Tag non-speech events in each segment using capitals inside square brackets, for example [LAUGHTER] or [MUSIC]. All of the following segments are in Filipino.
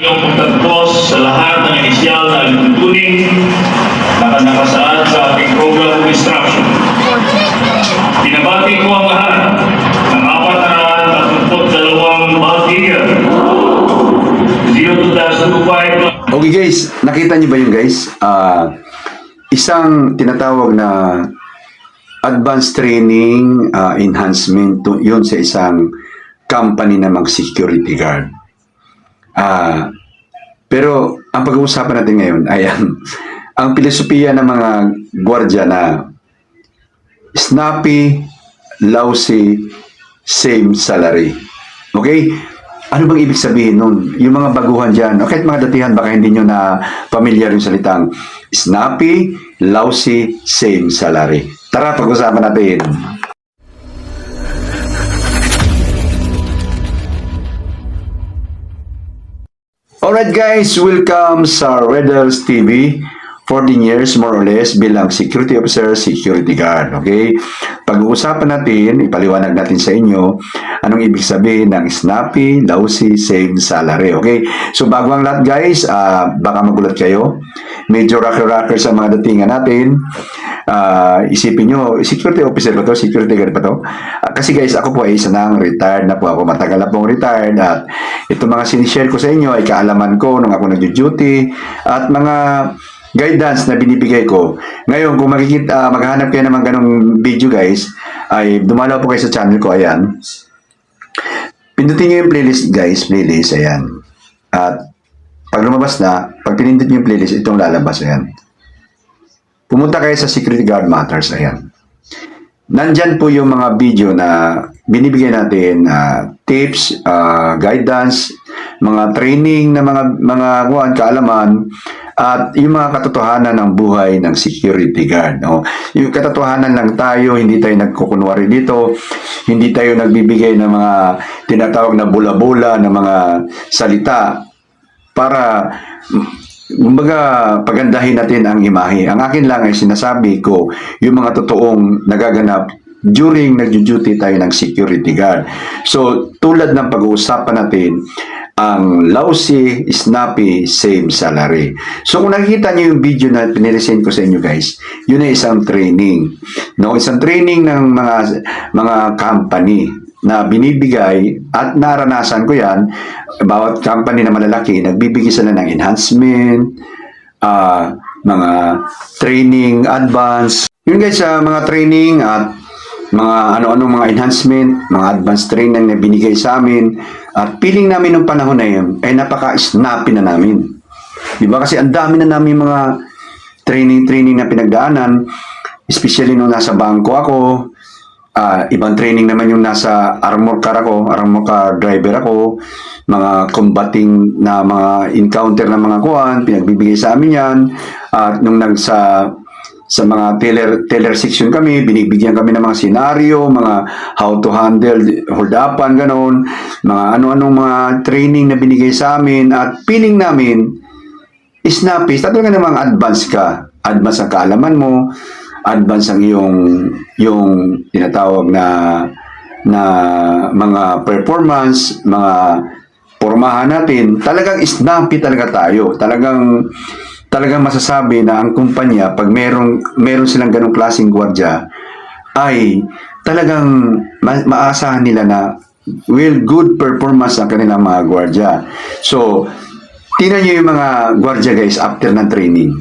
Inyong pagtagpos sa lahat ng inisyal na alituntunin na nakasaad sa ating program instruction. Pinabati ko ang lahat ng apat na natuntut dalawang multi-year 02-25 Okay guys, nakita niyo ba yun guys? Ah, isang tinatawag na advanced training ah, enhancement to, yun sa isang company na mag-security guard. Ah, pero ang pag-uusapan natin ngayon ay ang, ang filosofiya ng mga gwardiya na snappy, lousy, same salary. Okay? Ano bang ibig sabihin nun? Yung mga baguhan dyan, o kahit mga datihan, baka hindi nyo na familiar yung salitang snappy, lousy, same salary. Tara, pag-usapan natin. Alright guys, welcome sa Redels TV. 14 years more or less bilang security officer, security guard. Okay? Pag-uusapan natin, ipaliwanag natin sa inyo anong ibig sabihin ng snappy, lousy, same salary. Okay? So bago ang lahat guys, ah, baka magulat kayo. Medyo rocker-rocker sa mga datingan natin. Ah, isipin nyo, security officer ba to? Security guard pa to? Ah, kasi guys, ako po ay isa nang retired na po ako. Matagal na pong retired at ito mga sinishare ko sa inyo ay kaalaman ko nung ako nag-duty at mga guidance na binibigay ko. Ngayon, kung makikita, ah, maghanap kayo naman ganong video guys, ay dumalaw po kayo sa channel ko, ayan. Pindutin nyo yung playlist guys, playlist, ayan. At pag lumabas na, pag pinindot nyo yung playlist, itong lalabas, ayan. Pumunta kayo sa Security Guard Matters, ayan. Nandyan po yung mga video na binibigay natin, ah, tips, ah, guidance, mga training na mga mga kuan kaalaman at yung mga katotohanan ng buhay ng security guard. No? Yung katotohanan lang tayo, hindi tayo nagkukunwari dito, hindi tayo nagbibigay ng mga tinatawag na bula-bula ng mga salita para kumbaga pagandahin natin ang imahe. Ang akin lang ay sinasabi ko yung mga totoong nagaganap during nagjo-duty tayo ng security guard. So, tulad ng pag-uusapan natin, ang lousy, snappy, same salary. So, kung nakikita niyo yung video na piniresent ko sa inyo guys, yun ay isang training. No, isang training ng mga mga company na binibigay at naranasan ko yan, bawat company na malalaki, nagbibigay sila ng enhancement, ah, mga training, advance. Yun guys, sa mga training at mga ano-ano mga enhancement, mga advanced training na binigay sa amin at feeling namin nung panahon na yun ay napaka-snappy na namin. Di ba? Kasi ang dami na namin mga training-training na pinagdaanan, especially nung nasa bangko ako, Ah, ibang training naman yung nasa armor car ako, armor car driver ako, mga combating na mga encounter na mga kuan, pinagbibigay sa amin yan. At nung nagsa sa mga teller teller section kami, binibigyan kami ng mga senaryo, mga how to handle hold-upan, ganon, mga ano-anong mga training na binigay sa amin at feeling namin snappy, talaga namang advance ka. Advance ang kaalaman mo, advance ang iyong yung tinatawag na na mga performance, mga pormahan natin, talagang snappy talaga tayo. Talagang talagang masasabi na ang kumpanya pag merong meron silang ganong klaseng gwardiya ay talagang ma- maasahan nila na will good performance ang kanilang mga gwardiya. So, tingnan niyo yung mga gwardiya guys after ng training.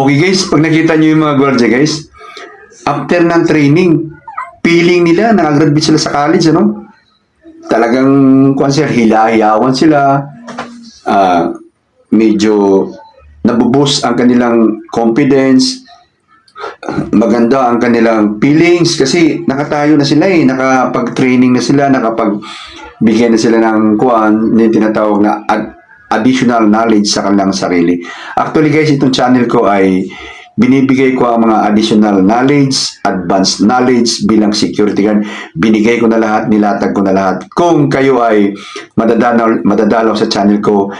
Okay guys, pag nakita nyo yung mga gwardiya guys, after ng training, feeling nila, nakagraduate sila sa college, ano? Talagang, kung sir, hilahiyawan sila, ah, medyo nabuboost ang kanilang confidence, maganda ang kanilang feelings kasi nakatayo na sila eh, nakapag-training na sila, nakapag-bigyan na sila ng kuan, yung tinatawag na ad- additional knowledge sa kanilang sarili. Actually guys, itong channel ko ay binibigay ko ang mga additional knowledge, advanced knowledge bilang security guard. Binigay ko na lahat, nilatag ko na lahat. Kung kayo ay madadalaw, madadalaw sa channel ko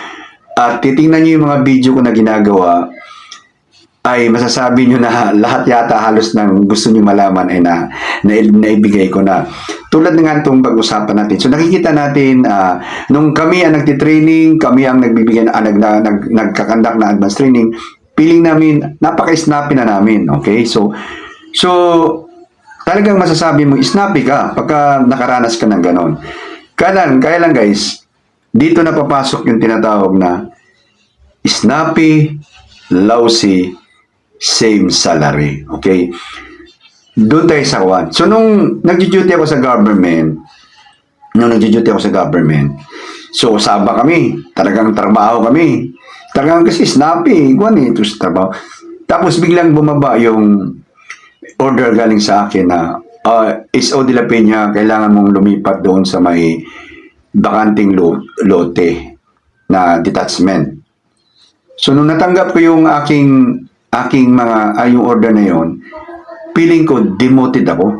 at titingnan niyo yung mga video ko na ginagawa, ay masasabi nyo na lahat yata halos ng gusto nyo malaman ay na, na naibigay ko na. Tulad nga itong pag-usapan natin. So nakikita natin, ah, nung kami ang nagtitraining, kami ang nagbibigay na, nag, na, nag, nagkakandak na advanced training, feeling namin, napaka-snappy na namin. Okay? So, so talagang masasabi mo, snappy ka pagka nakaranas ka ng ganon. Kaya lang, kaya lang guys, dito na papasok yung tinatawag na snappy, lousy, same salary. Okay? Doon tayo sa one. So, nung nag-duty ako sa government, nung nag-duty ako sa government, so, saba kami. Talagang trabaho kami. Talagang kasi snappy. Kwan eh, ito trabaho. Tapos, biglang bumaba yung order galing sa akin na uh, SO de la Peña, kailangan mong lumipat doon sa may bakanting lo- lote na detachment. So, nung natanggap ko yung aking aking mga, ay yung order na yon, feeling ko demoted ako.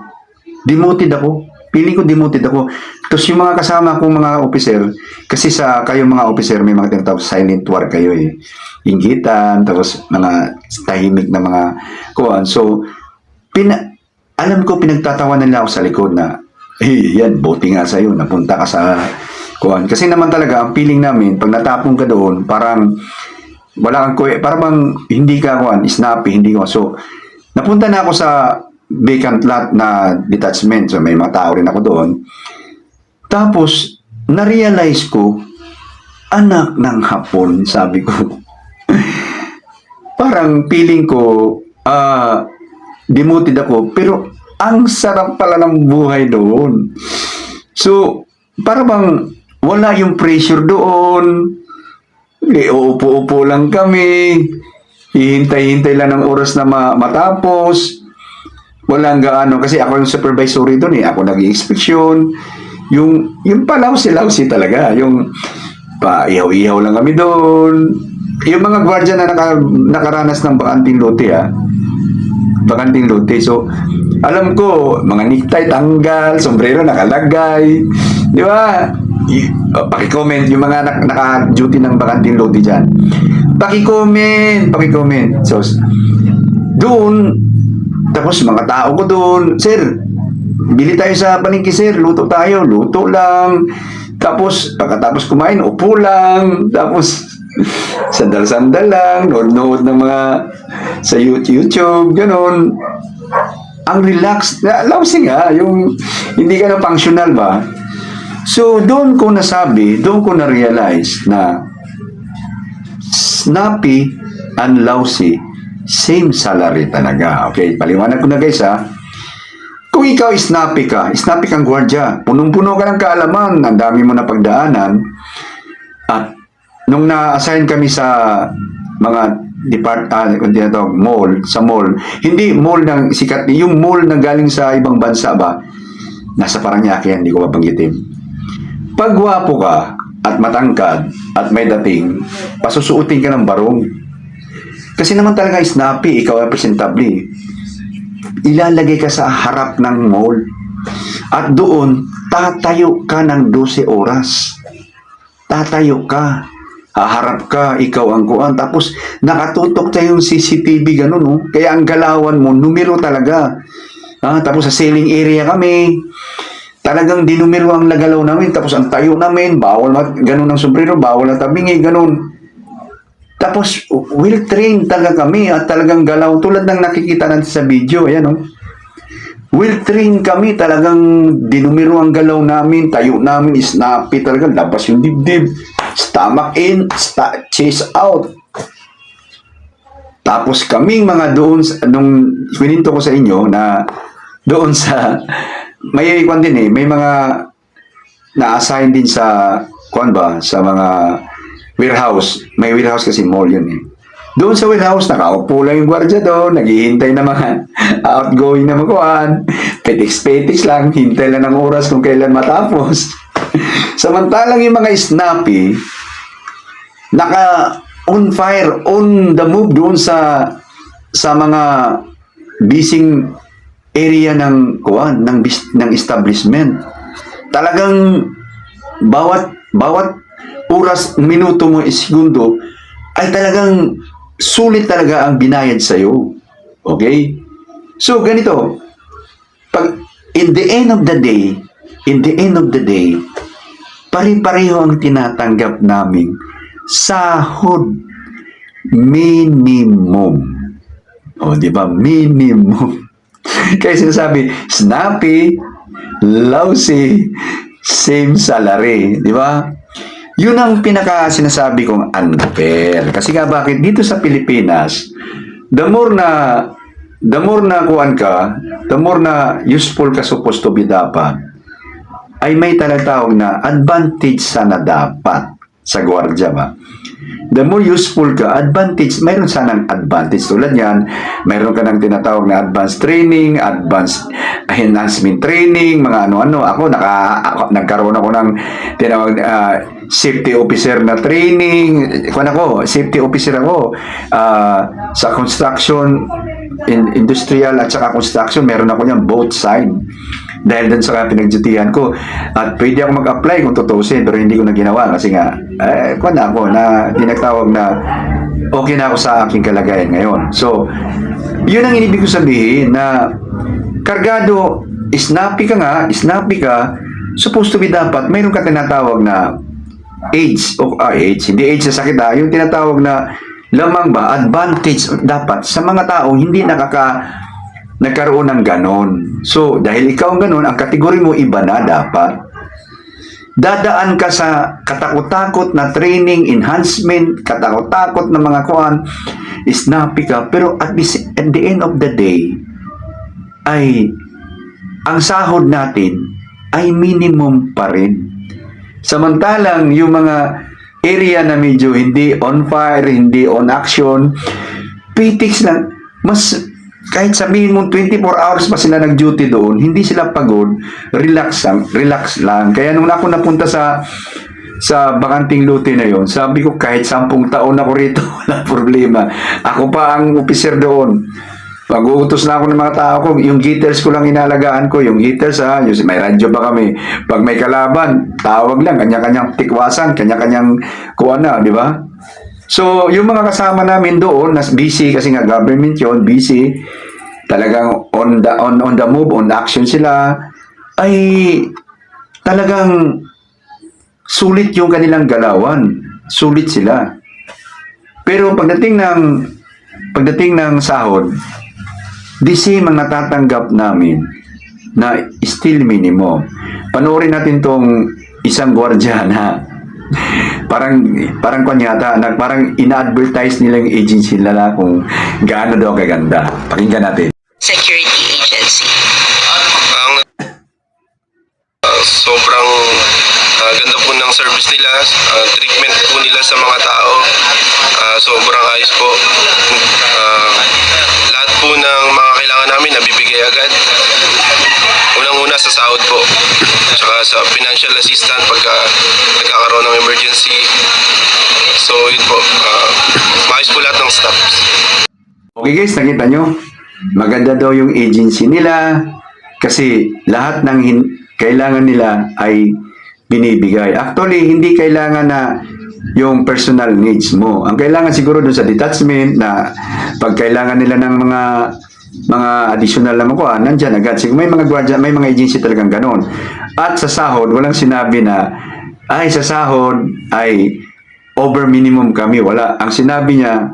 Demoted ako. Feeling ko demoted ako. Tapos yung mga kasama kong mga officer, kasi sa kayong mga officer, may mga tinatawag silent war kayo eh. Inggitan, tapos mga tahimik na mga kuwan. So, pina, alam ko pinagtatawanan nila ako sa likod na, hey, yan, buti nga sa'yo, napunta ka sa kuwan. Kasi naman talaga, ang feeling namin, pag natapong ka doon, parang wala kang kuya, parang bang hindi ka kuan, snappy, hindi ko. So, napunta na ako sa vacant lot na detachment. So, may mga tao rin ako doon. Tapos, na-realize ko, anak ng hapon, [LAUGHS] sabi ko. parang feeling ko, ah, demoted ako, pero ang sarap pala ng buhay doon. So, para bang wala yung pressure doon, hindi, uupo-upo lang kami. Hihintay-hintay lang ng oras na ma- matapos. Walang gaano. Kasi ako yung supervisory doon eh. Ako nag-inspeksyon. Yung, yung palawsi-lawsi talaga. Yung pa-ihaw-ihaw lang kami doon. Yung mga gwardiya na naka, nakaranas ng bakanting lote ah. Bakanting lote. So, alam ko, mga necktie tanggal, sombrero nakalagay. Di ba? Oh, paki-comment yung mga nak- naka-duty ng bakanting lote dyan. Paki-comment, paki-comment. So, doon, tapos mga tao ko doon, Sir, bili tayo sa palengke, Sir. Luto tayo. Luto lang. Tapos, pagkatapos kumain, upo lang. Tapos, [LAUGHS] sandal-sandal lang. Nood-nood ng mga sa YouTube, ganun ang relaxed, na lousy nga, yung hindi ka na functional ba? So, doon ko nasabi, doon ko na-realize na snappy and lousy, same salary talaga. Okay, paliwanag ko na guys ha. Kung ikaw snappy ka, snappy kang gwardya, punong-puno ka ng kaalaman, ang dami mo na pagdaanan, at nung na-assign kami sa mga depart ah, kung tinatawag, mall, sa mall, hindi mall ng sikat, yung mall na galing sa ibang bansa ba, nasa Paranaque hindi ko mabanggitin. Pag ka, at matangkad, at may dating, pasusuotin ka ng barong. Kasi naman talaga snappy, ikaw ay presentable. Ilalagay ka sa harap ng mall. At doon, tatayo ka ng 12 oras. Tatayo ka. Haharap ka, ikaw ang kuan. Tapos, nakatutok tayo yung CCTV, ganun, no? Kaya ang galawan mo, numero talaga. Ah, tapos sa selling area kami, talagang dinumero ang lagalaw namin. Tapos ang tayo namin, bawal na, ganun ang sombrero, bawal na tabingi, ganun. Tapos, well trained talaga kami at talagang galaw tulad ng nakikita natin sa video. Ayan, no? Well trained kami, talagang dinumero ang galaw namin, tayo namin, snappy talaga, labas yung dibdib, stomach in, sta- chase out. Tapos kaming mga doon, nung pininto ko sa inyo na doon sa, may kwan din eh, may mga na-assign din sa, kwan ba, sa mga warehouse. May warehouse kasi mall yun eh. Doon sa warehouse, nakaupo lang yung gwardiya doon, naghihintay na mga [LAUGHS] outgoing na makuhaan. Petiks-petiks lang, hintay lang ng oras kung kailan matapos. [LAUGHS] Samantalang yung mga snappy, naka on fire, on the move doon sa sa mga bising area ng kuan ng ng establishment. Talagang bawat bawat oras, minuto mo, segundo ay talagang sulit talaga ang binayad sa iyo. Okay? So ganito, pag in the end of the day, in the end of the day, pare-pareho ang tinatanggap namin sahod minimum. O, di ba? Minimum. [LAUGHS] Kaya sinasabi, snappy, lousy, same salary. Di ba? Yun ang pinaka sinasabi kong unfair. Kasi nga bakit dito sa Pilipinas, the more na the more na kuan ka, the more na useful ka supposed to be dapat, ay may talatawag na advantage sana dapat sa gwardiya ba. The more useful ka, advantage, mayroon sanang advantage. Tulad yan, mayroon ka ng tinatawag na advanced training, advanced enhancement training, mga ano-ano. Ako, naka, ako, nagkaroon ako ng tinawag ah, safety officer na training. Kung ako, safety officer ako ah, sa construction, in, industrial at saka construction, meron ako niyan both side dahil dun sa pinagdutihan ko. At pwede ako mag-apply kung tutusin, pero hindi ko na ginawa kasi nga, eh, kung na ako, na tinatawag na okay na ako sa aking kalagayan ngayon. So, yun ang inibig ko sabihin na kargado, snappy ka nga, snappy ka, supposed to be dapat, mayroon ka tinatawag na age, o ah, age, hindi age sa sakit ha, yung tinatawag na lamang ba, advantage dapat sa mga tao hindi nakaka nagkaroon ng ganon. So, dahil ikaw ang ganon, ang kategory mo iba na dapat. Dadaan ka sa katakot-takot na training, enhancement, katakot-takot na mga kuan, snappy ka, pero at the, at the end of the day, ay ang sahod natin ay minimum pa rin. Samantalang yung mga area na medyo hindi on fire, hindi on action, PTX lang, mas kahit sabihin mo 24 hours pa sila nag-duty doon, hindi sila pagod, relax lang, relax lang. Kaya nung ako napunta sa sa bakanting luti na yon, sabi ko kahit sampung taon ako rito, [LAUGHS] wala problema. Ako pa ang officer doon. Pag-uutos na ako ng mga tao ko, yung gitters ko lang inalagaan ko, yung gitters ha, yung, may radyo ba kami. Pag may kalaban, tawag lang, kanya-kanyang tikwasan, kanya-kanyang kuha na, di ba? So, yung mga kasama namin doon, nas busy kasi nga government yon busy, talagang on the, on, on the move, on the action sila, ay talagang sulit yung kanilang galawan. Sulit sila. Pero pagdating ng pagdating ng sahod, the same ang natatanggap namin na still minimum. Panoorin natin tong isang gwardiya na parang parang kanyata na parang ina-advertise nila yung agency nila kung gaano daw kaganda. Pakinggan natin. security agency. ang ah, sobrang ah, ganda po ng service nila, ah, treatment po nila sa mga tao, ah, sobrang ayos po. Ah, lahat po ng mga kailangan namin nabibigay agad. Unang-una sa sahod po, tsaka sa financial assistance pagka nagkakaroon ng emergency. So yun po, ah, maayos po lahat ng staffs. Okay guys, nakita nyo? Maganda daw yung agency nila kasi lahat ng hin- kailangan nila ay binibigay. Actually, hindi kailangan na yung personal needs mo. Ang kailangan siguro dun sa detachment na pag kailangan nila ng mga mga additional na makuha, nandyan agad. Siguro may mga gwardiya, may mga agency talagang ganon. At sa sahod, walang sinabi na ay sa sahod ay over minimum kami. Wala. Ang sinabi niya,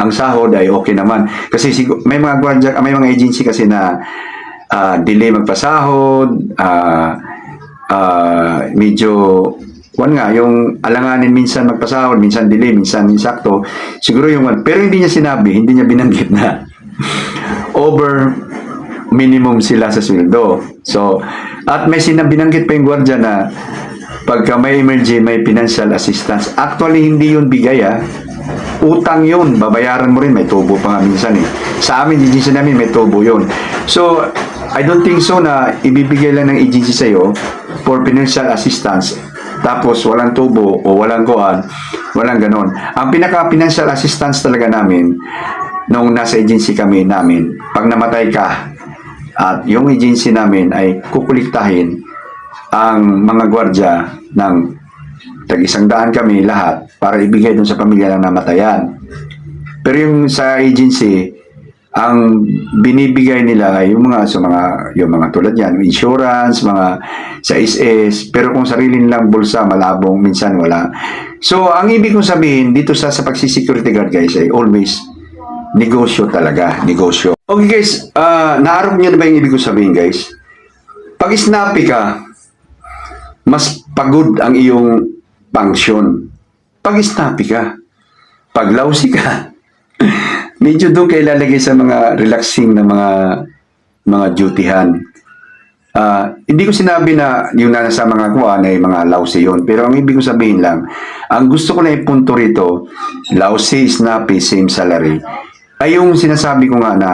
ang sahod ay okay naman. Kasi sigu- may mga gwardiya, may mga agency kasi na ah, delay magpasahod, ah ah, medyo Kuan nga, yung alanganin minsan magpasahod, minsan delay, minsan insakto. Siguro yung. Pero hindi niya sinabi, hindi niya binanggit na over minimum sila sa sweldo. So, at may sinabinanggit pa yung gwardiya na pagka may emergency, may financial assistance. Actually, hindi yun bigay ah. Utang yun. Babayaran mo rin. May tubo pa nga minsan eh. Sa amin, agency namin, may tubo yun. So, I don't think so na ibibigay lang ng agency sa'yo for financial assistance tapos walang tubo o walang kuan, walang ganon. Ang pinaka financial assistance talaga namin nung nasa agency kami namin, pag namatay ka, at yung agency namin ay kukuliktahin ang mga gwardya ng tag isang daan kami lahat para ibigay dun sa pamilya ng namatayan. Pero yung sa agency, ang binibigay nila ay yung mga sa mga yung mga tulad yan, insurance, mga sa SS, pero kung sarili nilang bulsa malabong minsan wala. So, ang ibig kong sabihin dito sa sa pagsisecurity guard guys ay always negosyo talaga, negosyo. Okay guys, ah naarap niyo na ba yung ibig kong sabihin guys? Pag snappy ka, mas pagod ang iyong function. Pag snappy ka, pag lousy ka, [LAUGHS] medyo doon kayo lalagay sa mga relaxing na mga mga dutyhan. Ah, hindi ko sinabi na yung nasa mga kuha ay mga lousy yun. Pero ang ibig ko sabihin lang, ang gusto ko na ipunto rito, lousy, snappy, same salary, ay yung sinasabi ko nga na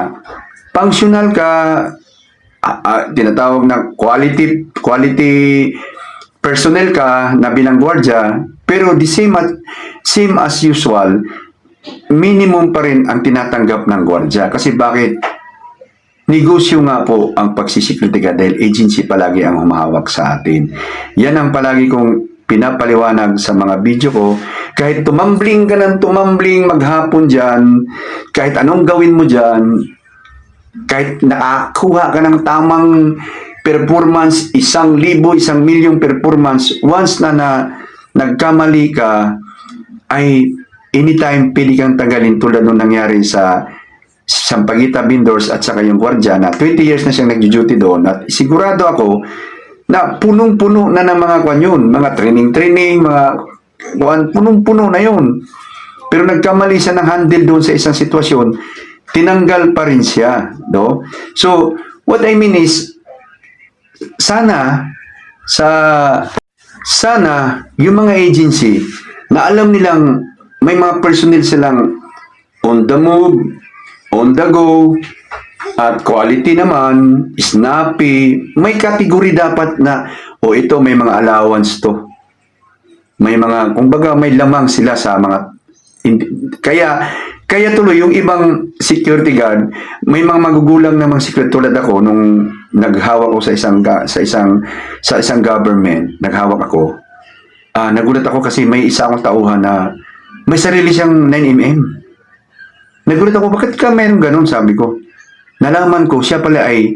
functional ka, ah, ah, tinatawag na quality, quality personnel ka na bilang gwardya, pero the same as, same as usual, minimum pa rin ang tinatanggap ng gwardya. Kasi bakit? Negosyo nga po ang pagsisecurity guard dahil agency palagi ang humahawak sa atin. Yan ang palagi kong pinapaliwanag sa mga video ko. Kahit tumambling ka ng tumambling maghapon dyan, kahit anong gawin mo dyan, kahit nakakuha ka ng tamang performance, isang libo, isang milyong performance, once na, na nagkamali ka, ay anytime pili kang tagalin tulad nung nangyari sa Sampaguita Bindors at saka yung gwardya na 20 years na siyang nag-duty doon at sigurado ako na punong-puno na ng mga kwan yun, mga training-training, mga kwan, punong-puno na yun. Pero nagkamali siya ng handle doon sa isang sitwasyon, tinanggal pa rin siya. No? So, what I mean is, sana, sa, sana, yung mga agency, na alam nilang may mga personnel silang on the move, on the go, at quality naman, snappy, may category dapat na, o ito may mga allowance to. May mga, kumbaga may lamang sila sa mga, kaya, kaya tuloy yung ibang security guard, may mga magugulang namang security tulad ako nung naghawak ko sa isang sa isang sa isang government, naghawak ako. Ah, nagulat ako kasi may isa akong tauhan na may sarili siyang 9mm. Nagulat ako, bakit ka meron ganun? Sabi ko. Nalaman ko, siya pala ay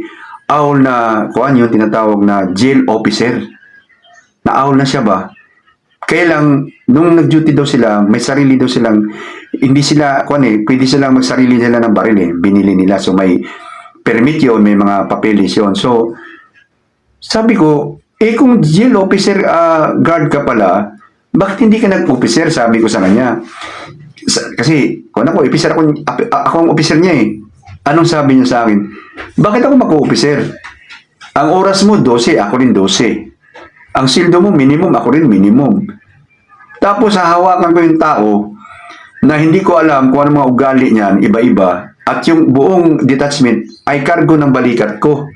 awl na, kuan yung tinatawag na jail officer. Na awl na siya ba? Kaya nung nag-duty daw sila, may sarili daw silang, hindi sila, kuan eh, pwede silang magsarili nila ng baril eh. Binili nila. So may permit yun, may mga papeles yun. So, sabi ko, eh kung jail officer ah, guard ka pala, bakit hindi ka nag-officer? Sabi ko sa kanya. Sa- kasi, kung ako, officer ako, ako ang officer niya eh. Anong sabi niya sa akin? Bakit ako mag-officer? Ang oras mo 12, ako rin 12. Ang sildo mo minimum, ako rin minimum. Tapos hahawakan ko yung tao na hindi ko alam kung ano mga ugali niyan, iba-iba. At yung buong detachment ay kargo ng balikat ko.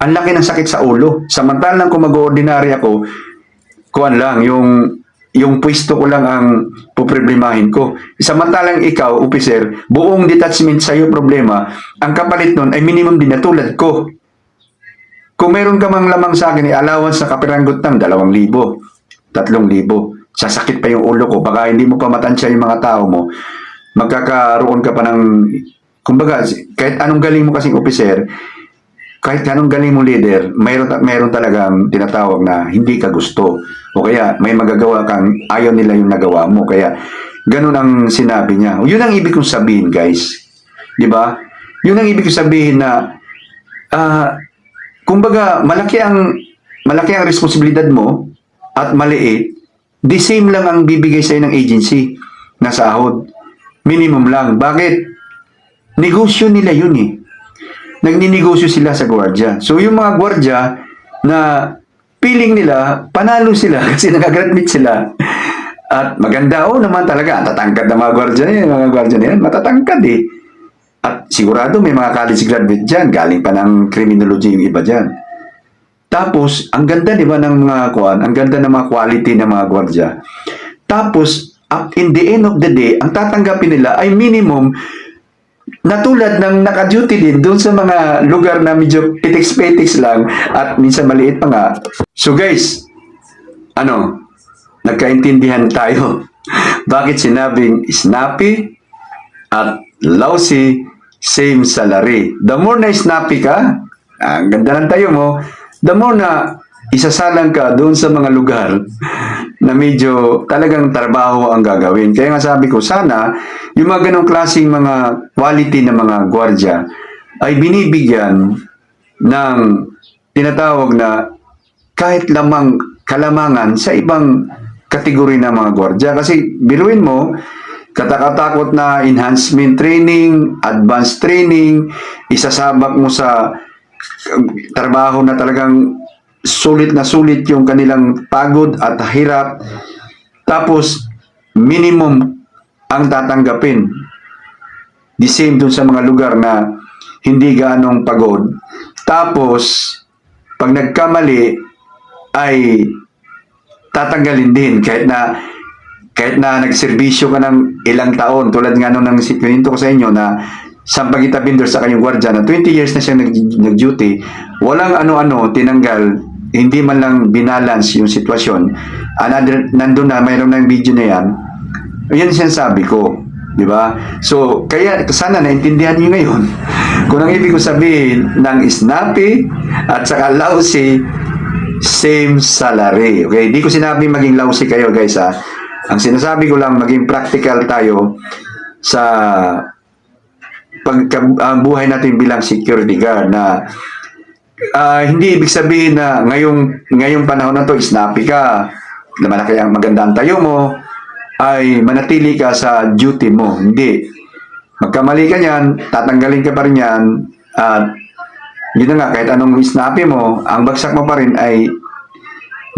Ang laki ng sakit sa ulo. Samantalang kung mag-ordinary ako, kuan lang, yung yung pwesto ko lang ang poproblemahin ko. Samantalang ikaw, officer, buong detachment sa'yo problema, ang kapalit nun ay minimum din na tulad ko. Kung meron ka mang lamang sa akin, allowance na kapiranggot ng 2,000, 3,000. Sasakit pa yung ulo ko, baka hindi mo pa matansya yung mga tao mo. Magkakaroon ka pa ng, kumbaga, kahit anong galing mo kasing officer, kahit anong galing mo leader, mayroon, mayroon talagang tinatawag na hindi ka gusto. O kaya may magagawa kang ayaw nila yung nagawa mo. Kaya ganun ang sinabi niya. Yun ang ibig kong sabihin, guys. Di ba? Yun ang ibig kong sabihin na ah, kumbaga malaki ang malaki ang responsibilidad mo at maliit, the same lang ang bibigay sa'yo ng agency na sahod. Minimum lang. Bakit? Negosyo nila yun eh nagninegosyo sila sa gwardiya. So yung mga gwardiya na feeling nila, panalo sila [LAUGHS] kasi nagagraduate sila. At maganda, oh naman talaga, tatangkad na mga gwardiya na yan, mga gwardiya na yan, matatangkad eh. At sigurado may mga college graduate dyan, galing pa ng criminology yung iba dyan. Tapos, ang ganda di ba ng mga kuan, ang ganda ng mga quality ng mga gwardiya. Tapos, up in the end of the day, ang tatanggapin nila ay minimum natulad ng naka-duty din doon sa mga lugar na medyo petiks-petiks lang at minsan maliit pa nga. So guys, ano, nagkaintindihan tayo. [LAUGHS] Bakit sinabing snappy at lousy, same salary. The more na snappy ka, ang ganda ng tayo mo, the more na isasalang ka doon sa mga lugar [LAUGHS] na medyo talagang trabaho ang gagawin. Kaya nga sabi ko, sana yung mga ganong klaseng mga quality na mga gwardya ay binibigyan ng tinatawag na kahit lamang kalamangan sa ibang kategory ng mga gwardya. Kasi biruin mo, katakatakot na enhancement training, advanced training, isasabak mo sa um, trabaho na talagang sulit na sulit yung kanilang pagod at hirap. Tapos, minimum ang tatanggapin. The same dun sa mga lugar na hindi ganong pagod. Tapos, pag nagkamali, ay tatanggalin din kahit na kahit na nagserbisyo ka ng ilang taon tulad nga nung nang sikwento ko sa inyo na Sampagita Binder sa kanyang gwardya na 20 years na siya nag, nag-duty walang ano-ano tinanggal hindi man lang binalance yung sitwasyon another, nandun na mayroon ng video na yan yan sinasabi ko di ba so kaya sana naintindihan niyo ngayon [LAUGHS] kung ang ibig ko sabihin ng snappy at saka lousy same salary. Okay? Di ko sinabi maging lousy kayo, guys, ha? Ang sinasabi ko lang, maging practical tayo sa pagka, ang buhay natin bilang security guard na ah, hindi ibig sabihin na ngayong, ngayong panahon na to, snappy ka, na malaki ang maganda ang tayo mo, ay manatili ka sa duty mo. Hindi. Magkamali ka niyan, tatanggalin ka pa rin yan, at yun na nga, kahit anong snappy mo, ang bagsak mo pa rin ay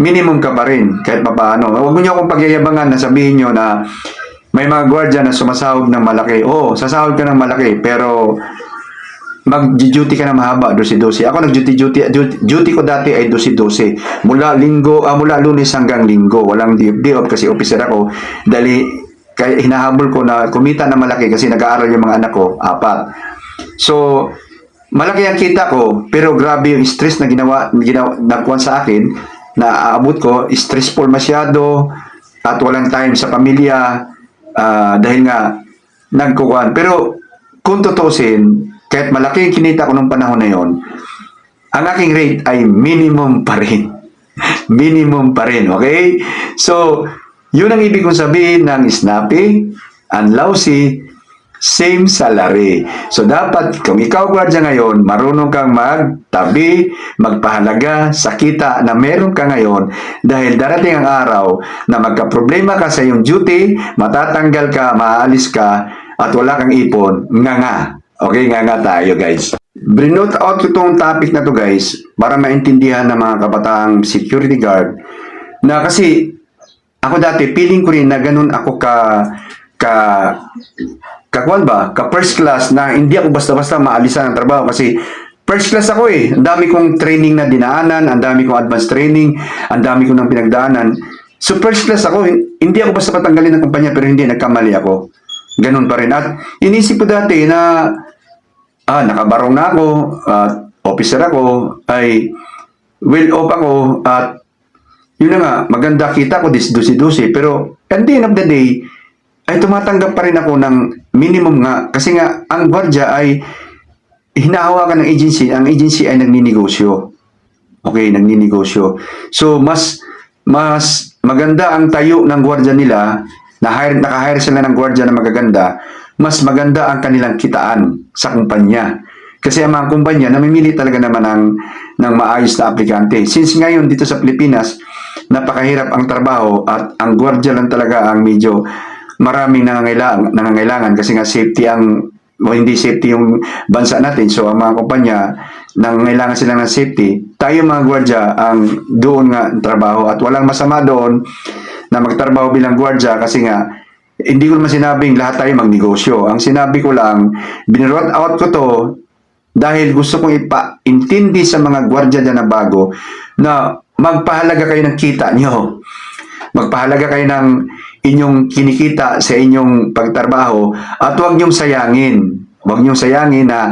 minimum ka pa rin, kahit pa paano. Huwag niyo akong pagyayabangan na sabihin niyo na may mga gwardiya na sumasahod ng malaki. Oo, sasahod ka ng malaki, pero mag-duty ka na mahaba, 12-12. Ako nag-duty-duty, duty, duty ko dati ay 12-12. Mula linggo, ah, mula lunes hanggang linggo. Walang day, day off kasi officer ako. Dali, kaya hinahabol ko na kumita na malaki kasi nag-aaral yung mga anak ko, apat. So, malaki ang kita ko, pero grabe yung stress na ginawa, ginawa nakuha sa akin, na aabot ko, stressful masyado, at walang time sa pamilya, ah, dahil nga, nagkukuhan. Pero, kung tutusin, kahit malaki yung kinita ko nung panahon na yon, ang aking rate ay minimum pa rin. [LAUGHS] minimum pa rin, okay? So, yun ang ibig kong sabihin ng snappy and lousy, same salary. So, dapat, kung ikaw gwardiya ngayon, marunong kang magtabi, magpahalaga sa kita na meron ka ngayon dahil darating ang araw na magka-problema ka sa iyong duty, matatanggal ka, maaalis ka, at wala kang ipon, nga nga. Okay, nga nga tayo guys. Brinote out itong topic na to guys para maintindihan ng mga kabataang security guard na kasi ako dati feeling ko rin na ganun ako ka ka kakuan ba? Ka first class na hindi ako basta-basta maalisan ng trabaho kasi first class ako eh. Ang dami kong training na dinaanan ang dami kong advanced training ang dami kong nang pinagdaanan. So first class ako hindi ako basta patanggalin ng kumpanya pero hindi nagkamali ako. Ganun pa rin. At inisip ko dati na ah, nakabarong na ako, at officer ako, ay well off ako, at yun na nga, maganda kita ko dis dusi-dusi, pero at the end of the day, ay tumatanggap pa rin ako ng minimum nga, kasi nga, ang gwardiya ay hinahawakan ng agency, ang agency ay nagninegosyo. Okay, nagninegosyo. So, mas, mas maganda ang tayo ng gwardiya nila, na hire, naka-hire sila ng gwardiya na magaganda, mas maganda ang kanilang kitaan sa kumpanya. Kasi ang mga kumpanya, namimili talaga naman ng, ng maayos na aplikante. Since ngayon dito sa Pilipinas, napakahirap ang trabaho at ang gwardiya lang talaga ang medyo maraming nangangailangan, nangangailangan kasi nga safety ang o hindi safety yung bansa natin. So, ang mga kumpanya, nangangailangan sila ng safety. Tayo mga gwardiya, ang doon nga trabaho at walang masama doon na magtrabaho bilang gwardiya kasi nga hindi ko naman sinabing lahat tayo magnegosyo. Ang sinabi ko lang, binirot out ko to dahil gusto kong ipaintindi sa mga gwardiya dyan na bago na magpahalaga kayo ng kita nyo. Magpahalaga kayo ng inyong kinikita sa inyong pagtrabaho at huwag niyong sayangin. Huwag niyong sayangin na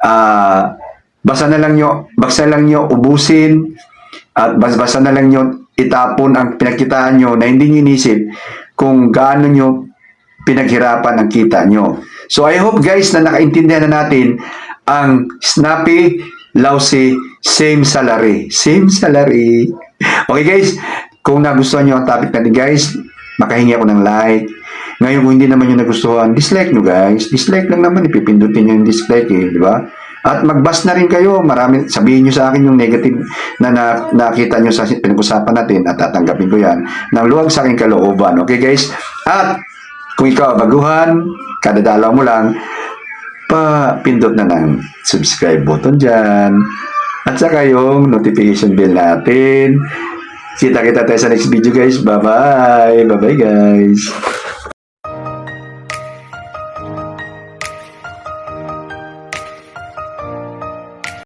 ah, basta na lang nyo, basta lang nyo ubusin at bas basta na lang nyo itapon ang pinagkitaan nyo na hindi nyo inisip kung gaano nyo pinaghirapan ang kita nyo. So I hope guys na nakaintindihan na natin ang snappy, lousy, same salary. Same salary. [LAUGHS] Okay guys, kung nagustuhan nyo ang topic natin guys, makahingi ako ng like. Ngayon kung hindi naman nyo nagustuhan, dislike nyo guys. Dislike lang naman, ipipindutin nyo yung dislike eh, di ba? At magbas na rin kayo, marami, sabihin nyo sa akin yung negative na, na nakita nyo sa pinag-usapan natin at tatanggapin ko yan ng luwag sa aking kalooban. Okay guys? At kung ikaw baguhan, kadadalaw mo lang, pa-pindot na ng subscribe button dyan. At saka yung notification bell natin. Kita-kita tayo sa next video guys. Bye-bye. Bye-bye guys.